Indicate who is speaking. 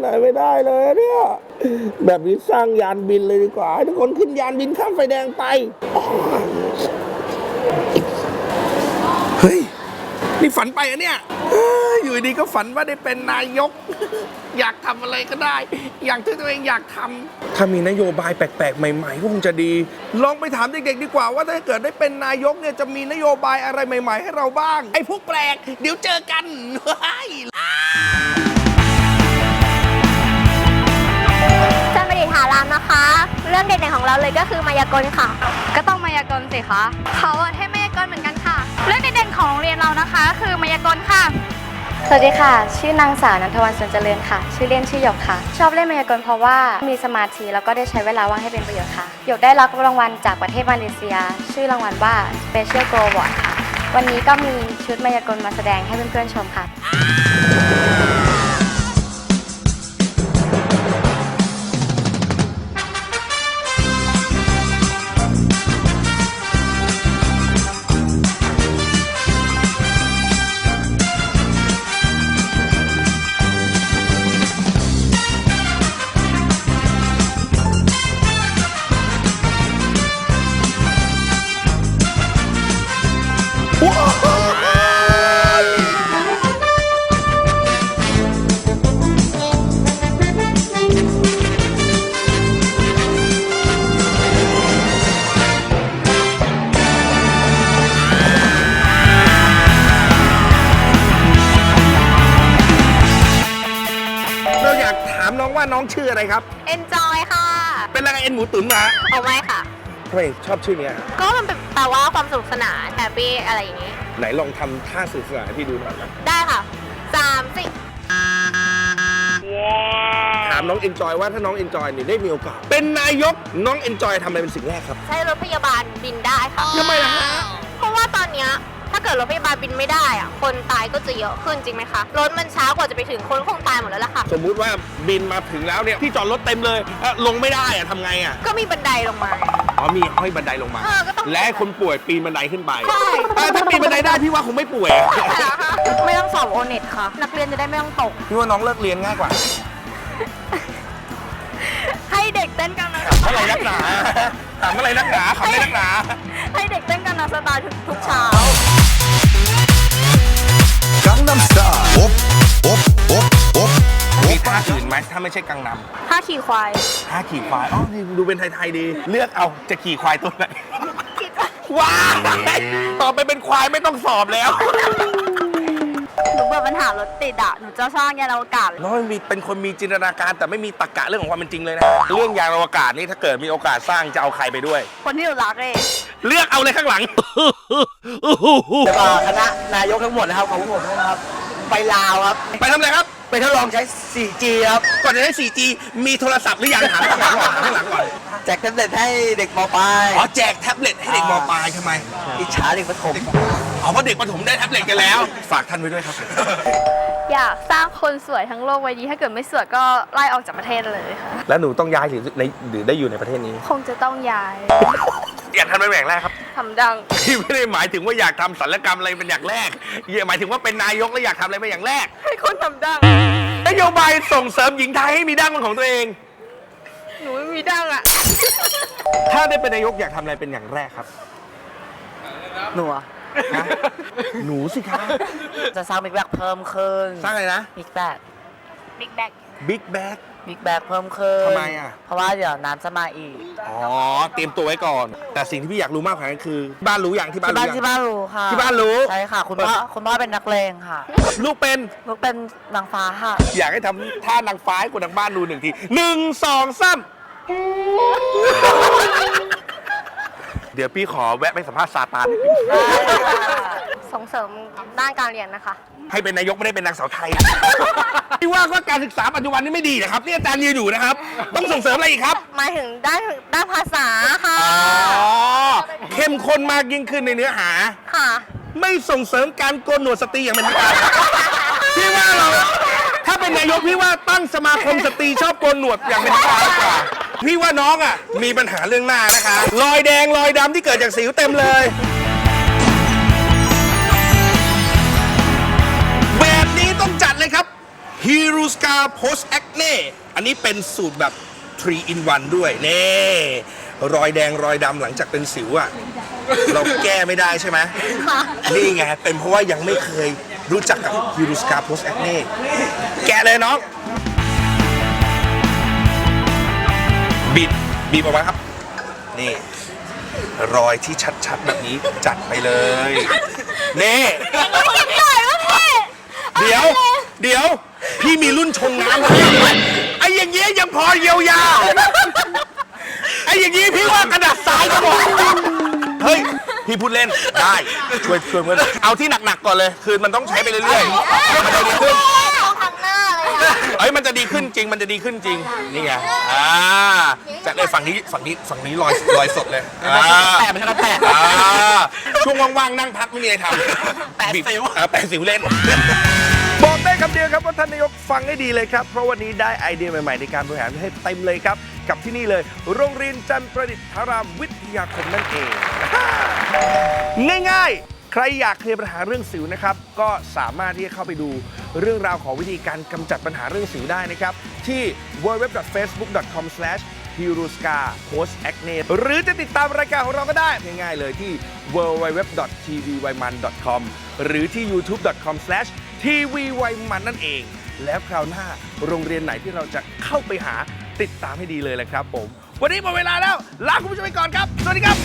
Speaker 1: ไหนไม่ได้เลยเนี่ยแบบนี้สร้างยานบินเลยดีกว่าให้ทุกคนขึ้นยานบินข้ามไฟแดงไป เฮ้ย นี่ฝันไปอะเนี่ย อยู่ดีๆก็ฝันว่าได้เป็นนายก อยากทำอะไรก็ได้ อย่างที่ตัวเองอยากทำถ้ามีนโยบายแปลกๆ ใหม่ๆก็คงจะดี ลองไปถามเด็กๆดีกว่าว่าถ้าเกิดได้เป็นนายกเนี่ยจะมีนโยบายอะไรใหม่ ๆ ให้เราบ้าง ไอ้พวกแปลก เดี๋ยวเจอกันเฮ้ย
Speaker 2: รื่องเด่นๆของเราเลยก็คือมายากลค่ะ
Speaker 3: ก็ต้องมายากลสิคะเขาอะให้มายากลเหมือนกันค่ะ เรื่องเด่นๆของโรงเรียนเรานะคะ คือมายากลค่ะ
Speaker 4: สวัสดีค่ะ ชื่อนางสาวนันทวันสุนเจริญค่ะ ชื่อเล่นชื่อหยกค่ะ ชอบเล่นมายากลเพราะว่ามีสมาธิแล้วก็ได้ใช้เวลาว่างให้เป็นประโยชน์ค่ะ หยกได้รับรางวัลจากประเทศมาเลเซีย ชื่อรางวัลว่า Special Go Award ค่ะ วันนี้ก็มีชุดมายากลมาแสดงให้เพื่อนๆชมค่ะ
Speaker 1: องว่าน้องชื่ออะไรครับ
Speaker 2: Enjoy ค่ะ
Speaker 1: เป็นอะไรเอ็นหมูตุ๋นมา
Speaker 2: เอาไว้ค่ะ
Speaker 1: ทำไมชอบชื่อเนี้ย
Speaker 2: ก็มันเป็นแปลว่าความสนุกสนานแฮปปี้อะไรอย่างนี้
Speaker 1: ไหนลองทำท่าสื่อสารให้พี่ดูหน่อยนะ
Speaker 2: ได้ค่ะสามสิ
Speaker 1: ถามน้องเอนจอยว่าถ้าน้องเอนจอยนี่ได้มีโอกาส เป็นนายกน้องเอนจอยทำอะไรเป็นสิ่งแรกครับ
Speaker 2: ใช้รถพยาบาลบินได้ค่ะ
Speaker 1: ทำไมล่ะฮะ
Speaker 2: เพราะว่าตอนเนี้ย ถ้าเกิดรถพยาบาลบินไม่ได้อะคนตายก็จะเยอะขึ้นจริงไหมคะรถมันช้ากว่าจะไปถึงคนคงตายหมดแล้วล่ะค่ะ
Speaker 1: สมมุติว่าบินมาถึงแล้วเนี่ย ที่จอดรถเต็มเลยเอ่อลงไม่ได้อะทำไงอะ
Speaker 2: ก็มีบันไดลงมา
Speaker 1: อ๋อมีห้อยบันไดลงมา
Speaker 2: เออก็ต้อง
Speaker 1: และให้คนป่วยปีนบันไดขึ้นไป
Speaker 2: ใช่
Speaker 1: เออถ้าปีนบันไดได้พี่ว่าคงไม่ป่วย
Speaker 2: ไม่ต้องสอบโอเน็ตค่ะ นักเรียนจะได้ไม่ต้องตก
Speaker 1: พี่ว่าน้องเลิกเรียนง่ายกว่า
Speaker 2: ให้เด็กเต้นกันนะ
Speaker 1: ถามอะไรนักหนาถามอะไรนักหนาขำอะไรนักหนา
Speaker 2: ให้เด็กเต้นกันนะสตาร์ทุกทุกเช้าา
Speaker 1: ไม่ใช่กังน
Speaker 2: ถ้าขี่ควายำ
Speaker 1: ท่าขี่ควายอ๋อนี่ดูเป็นไทยๆดี เลือกเอาจะขี่ควายตัวไหนว้ายต่อไปเป็นควายไม่ต้องสอบแล้ว
Speaker 2: หนูเบื่อปัญหารถติดอะหนูจะสร้างยานอวกาศเลย
Speaker 1: น้อยมีเป็นคนมีจินตนาการแต่ไม่มีตรรกะเรื่องของความเป็นจริงเลยนะ เรื่องยานอวกาศนี่ถ้าเกิดมีโอกาสสร้างจะเอาใครไปด้วย
Speaker 2: คนที่หนูรักเลย
Speaker 1: เลือกเอาเลยข้างหลัง
Speaker 5: จะมาคณะนายกทั้งหมดนะครับของผมนะครับ ไปลาวครับ
Speaker 1: ไปทำอะไรครับ
Speaker 5: ไปทดลองใช้ 4G ครับ
Speaker 1: ก่อนจะได้ 4G มีโทรศัพท์หรือยังถามข้างหลังก่อนถามข้างหลังก่อน
Speaker 5: แจกแท็บเล็ตให้เด็กมปลาย
Speaker 1: อ๋อแจกแท็บเล็ตให้เด็กมปลายทำไม
Speaker 5: อิจฉาเด็กประถม
Speaker 1: อ๋อเพราะเด็กประถมได้แท็บเล็ตกันแล้ว ฝากท่านไว้ด้วยครับ
Speaker 3: อยากสร้างคนสวยทั้งโลกไว้ดี ถ้าเกิดไม่สวยก็ไล่ออกจากประเทศเลยค่ะ
Speaker 1: แล้วหนูต้องย้ายหรือในหรือได้อยู่ในประเทศนี้
Speaker 3: คงจะต้องย้าย
Speaker 1: อยากทำเป็นอย่างแรกครับ
Speaker 3: ทำดัง
Speaker 1: ที่ไม่ได้หมายถึงว่าอยากทำศัลยกรรมอะไรเป็นอย่างแรกหมายถึงว่าเป็นนายกแล้วอยากทำอะไรเป็นอย่างแรก
Speaker 3: ให้คนทำดัง
Speaker 1: นโยบายส่งเสริมหญิงไทยให้มีดั้งเป็นของตัวเอง
Speaker 3: หนูไม่มีดังอะ
Speaker 1: ถ้าได้เป็นนายกอยากทำอะไรเป็นอย่างแรกครับ
Speaker 5: หนูอะ
Speaker 1: ฮะ หนูสิคะ
Speaker 5: จะสร้างบิ๊กแบกเพิ่มขึ้น
Speaker 1: สร้างอะไรนะ
Speaker 5: บิ๊กแบก
Speaker 2: บิ๊กแบก
Speaker 1: บิ๊กแบก
Speaker 5: บิ๊กแบกเพิ่มขึ้น
Speaker 1: ทำไมอะ
Speaker 5: เพราะว่าเดี๋ยวน้ำจะมาอีก
Speaker 1: อ๋อ เตรียมตัวไว้ก่อน แต่สิ่งที่พี่อยากรู้มากกว่านั้นคือ บ้านรู้อย่างที่บ้าน
Speaker 5: ที่
Speaker 1: รู้
Speaker 5: บ้าน
Speaker 1: ยัง
Speaker 5: ที่บ้านรู้ค่ะ
Speaker 1: ที่บ้านรู้
Speaker 5: ใช่ค่ะ คุณพ่อคุณพ่อเป็นนักเลงค่ะ
Speaker 1: ลูกเป็น
Speaker 5: ลูกเป็นนางฟ้าค่ะ
Speaker 1: อยากให้ทำท่านางฟ้าให้คนทางบ้านดูหนึ่งทีหนึ่งสองสามเดี๋ยวพี่ขอแวะไปสัมภาษณ์ซาตานนิดนึง
Speaker 2: ส่ง เสริมด้านการเรียนนะคะ
Speaker 1: ให้เป็นนายกไม่ได้เป็นนางสาวไทยพี่ว่าก็การศึกษาปัจจุบันนี้ไม่ดีนะครับนี่อาจารย์ยืนอยู่นะครับ ต้องส่งเสริมอะไรอีกครับ
Speaker 2: หมายถึงด้านด้านภาษาค่ะ
Speaker 1: อ๋อเข้มข้นมากยิ่งขึ้นในเนื้อหา
Speaker 2: ค่ะ
Speaker 1: ไม่ส่งเสริมการโกนหนวดสตรีอย่างเป็นทางการ พี่ว่าเรา ถ้าเป็นนายกพี่ว่าตั้งสมาคมสตรีชอบโกนหนวดอย่างเป็นทางการดีกว่า พี่ว่าน้องอะ มีปัญหาเรื่องหน้านะคะ รอยแดงรอยดำที่เกิดจากสิวเต็มเลย ฮิรุสกาโพสแอคเน่อันนี้เป็นสูตรแบบ 3 in 1 ด้วยเน่รอยแดงรอยดำหลังจากเป็นสิวอะเราแก้ไม่ได้ใช่ไหมนี่ไง เป็นเพราะว่ายังไม่เคยรู้จักกับฮิรุสกาโพสแอคเน่แกะเลยน้อง บีบบีบออกมาครับ นี่ รอยที่ชัดๆ แบบนี้จัดไปเลยนี่ เดี๋ยว เดี๋ยว พี่มีรุ่นชงน้ำให้ไอ้อย่างเงี้ยยังพอเยียวยา ไอ้อย่างงี้พี่ว่ากระดาษทรายก็บอกเฮ้ย พี่พูดเล่นได้ช่วยช่วยเพื่อนเอาที่หนักๆก่อนเลย คือมันต้องใช้ไปเรื่อยๆมันจะดีขึ้น
Speaker 2: ทางหน้าเลยอะ
Speaker 1: เอ้ยมันจะดีขึ้นจริง มันจะดีขึ้นจริงนี่ไงอ่าจัดเลยฝั่งนี้ฝั่งนี้ฝั่งนี้ลอยลอยสดเลยอ่า
Speaker 5: แปะไม่ใช่แปะ
Speaker 1: อ่าช่วงว่างๆนั่งพักไม่มีอะไรทำ
Speaker 5: แปะสิว
Speaker 1: บีบอ่าแปะสิวเล่นบอกได้ คำเดียวครับว่าท่านนายกฟังให้ดีเลยครับ เพราะวันนี้ได้ไอเดียใหม่ ๆ ในการบริหารประเทศเต็มเลยครับ กับที่นี่เลย โรงเรียนจันทประดิษฐารามวิทยาคมนั่นเอง ง่ายๆ ใครอยากเคลียร์ปัญหาเรื่องสิวนะครับ ก็สามารถที่จะเข้าไปดูเรื่องราวของวิธีการกำจัดปัญหาเรื่องสิวได้นะครับ ที่ www.facebook.com h i r u s k a p o s t a c n e หรือจะติดตามรายการของเราก็ได้ง่ายๆเลยที่ www.tvwaiman.com หรือที่ youtube.com/ ทีวีไวมันนั่นเอง แล้วคราวหน้าโรงเรียนไหนที่เราจะเข้าไปหาติดตามให้ดีเลยแหละครับผม วันนี้หมดเวลาแล้ว ลาคุณผู้ชมไปก่อนครับ สวัสดีครับ